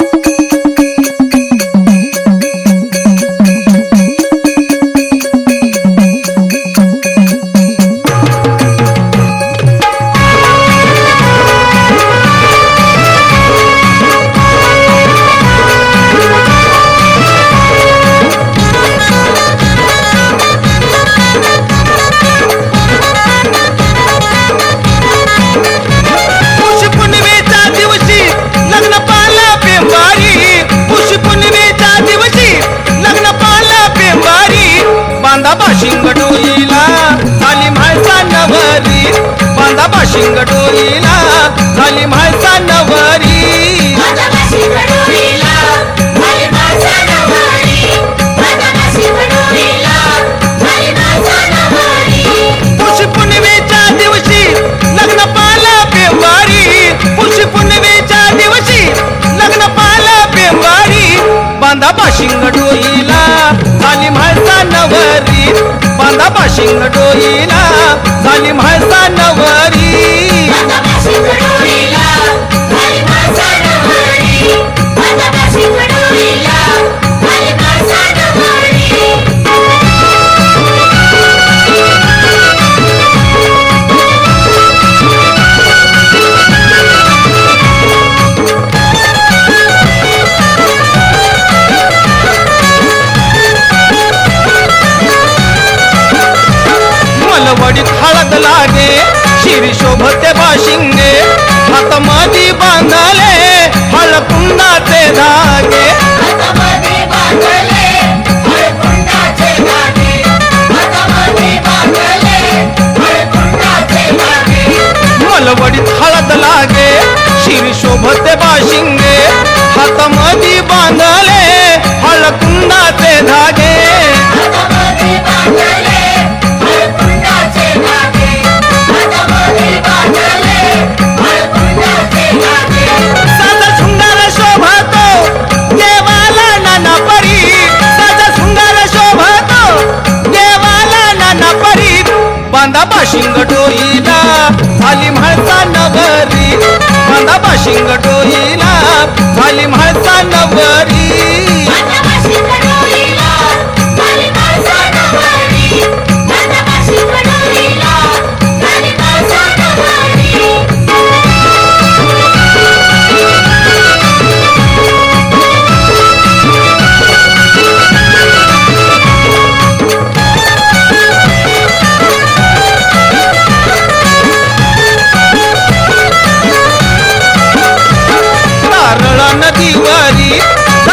you झाली Mhalsa Nauvari. Push पुनवेच्या दिवशी लग्न पाला बेवारी पुष दिवशी लग्न पाला बेवारी बांधा पाशिंग डोईला झाली म्हाळसा नवारी. बांधा पाशिंग डोईला झाली म्हाळसा नवारी. ते बाशिंगे हात माझी बांधाले हलकुंडाचे धागे.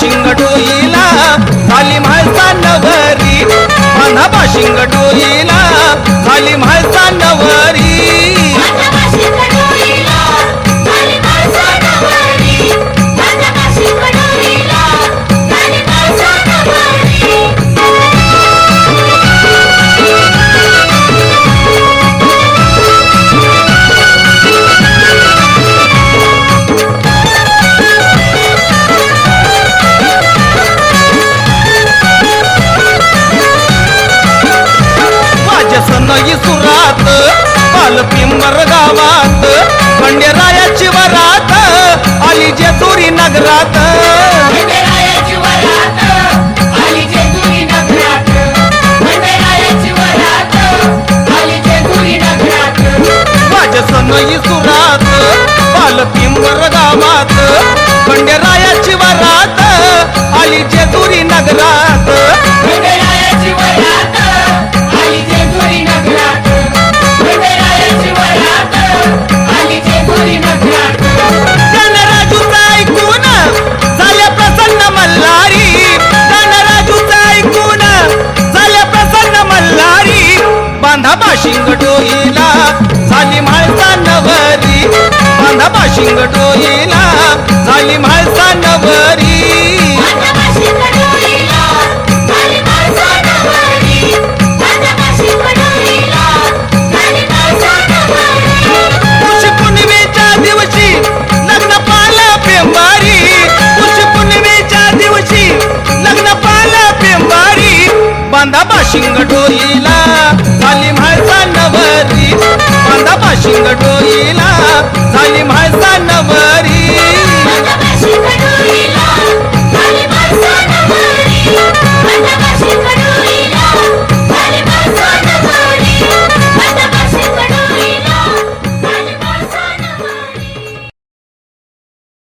शिंगडोईला झाली म्हाळसा नवरी पानाबा शिंगडोईला झाली म्हाळसा वरात. माझ्या सनई सुरात पालपिंबर गावात खंडेरायाची वरात आली जेजुरी नगरात. खंडेरायाची